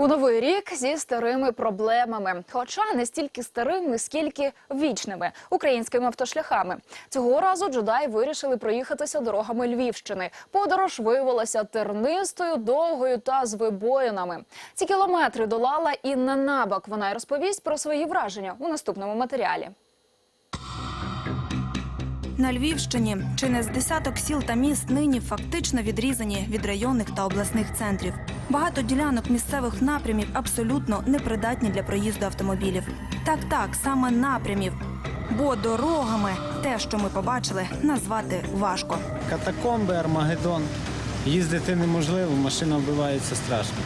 У новий рік зі старими проблемами, хоча не стільки старими, скільки вічними українськими автошляхами. Цього разу джедаї вирішили проїхатися дорогами Львівщини. Подорож виявилася тернистою, довгою та з вибоїнами. Ці кілометри долала Інна Набак. Вона й розповість про свої враження у наступному матеріалі. На Львівщині чи не з десяток сіл та міст нині фактично відрізані від районних та обласних центрів. Багато ділянок місцевих напрямів абсолютно непридатні для проїзду автомобілів. Так, так, саме напрямів. Бо дорогами те, що ми побачили, назвати важко. Катакомби, Армагеддон. Їздити неможливо, машина вбивається страшно.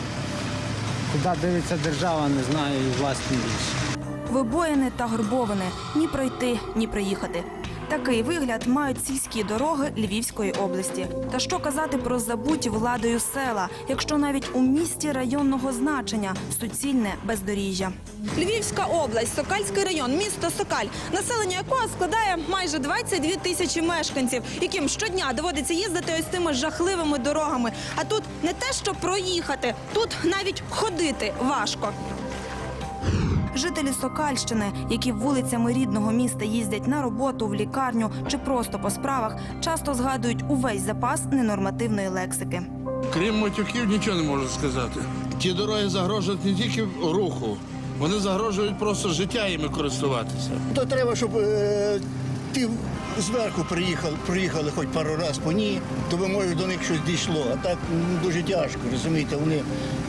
Куди дивиться держава, не знаю, і власні більше. Вибоїни та горбовини ні пройти, ні проїхати. Такий вигляд мають сільські дороги Львівської області. Та що казати про забуті владою села, якщо навіть у місті районного значення суцільне бездоріжжя. Львівська область, Сокальський район, місто Сокаль, населення якого складає майже 22 тисячі мешканців, яким щодня доводиться їздити ось цими жахливими дорогами. А тут не те, що проїхати, тут навіть ходити важко. Жителі Сокальщини, які вулицями рідного міста їздять на роботу, в лікарню чи просто по справах, часто згадують увесь запас ненормативної лексики. Крім матюків, нічого не можу сказати. Ті дороги загрожують не тільки руху, вони загрожують просто життя їми користуватися. То треба, щоб е, ті зверху приїхали, приїхали хоч пару разів по ній, то би може до них щось дійшло. А так ну, дуже тяжко, розумієте, вони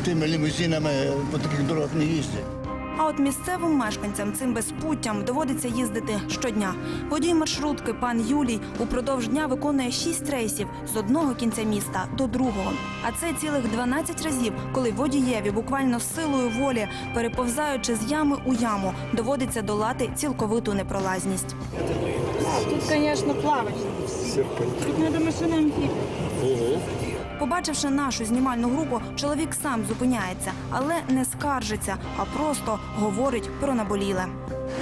тими лімузинами по таких дорогах не їздять. А от місцевим мешканцям цим безпуттям доводиться їздити щодня. Водій маршрутки пан Юлій упродовж дня виконує шість рейсів з одного кінця міста до другого. А це цілих 12 разів, коли водієві буквально силою волі, переповзаючи з ями у яму, доводиться долати цілковиту непролазність. Тут, конечно, плавать. Тут надо машина амфибия. Побачивши нашу знімальну групу, чоловік сам зупиняється, але не скаржиться, а просто говорить про наболіле.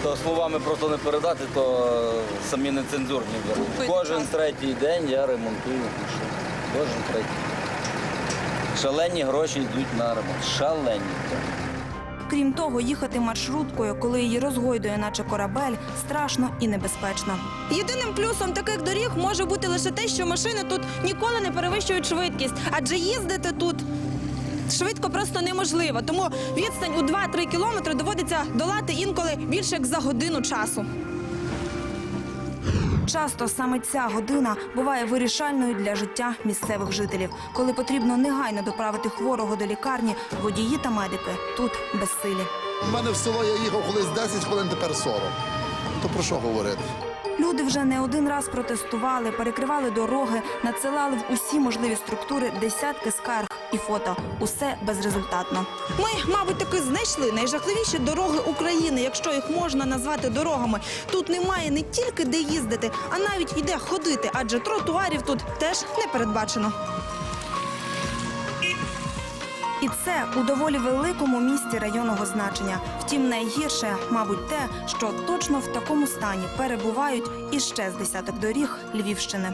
То словами просто не передати, то е, самі нецензурні. Кожен третій день я ремонтую машину. Кожен третій. Шалені гроші йдуть на ремонт. Шалені. Крім того, їхати маршруткою, коли її розгойдує, наче корабель, страшно і небезпечно. Єдиним плюсом таких доріг може бути лише те, що машини тут ніколи не перевищують швидкість, адже їздити тут. Швидко просто неможливо, тому відстань у 2-3 кілометри доводиться долати інколи більше як за годину часу. Часто саме ця година буває вирішальною для життя місцевих жителів. Коли потрібно негайно доправити хворого до лікарні, водії та медики тут безсилі. У мене в село я їхав колись 10 хвилин, тепер 40. То про що говорити? Люди вже не один раз протестували, перекривали дороги, надсилали в усі можливі структури десятки скарг і фото. Усе безрезультатно. Ми, мабуть, таки знайшли найжахливіші дороги України, якщо їх можна назвати дорогами. Тут немає не тільки де їздити, а навіть і де ходити, адже тротуарів тут теж не передбачено. І це у доволі великому місті районного значення. Втім, найгірше, мабуть, те, що точно в такому стані перебувають іще з десяток доріг Львівщини.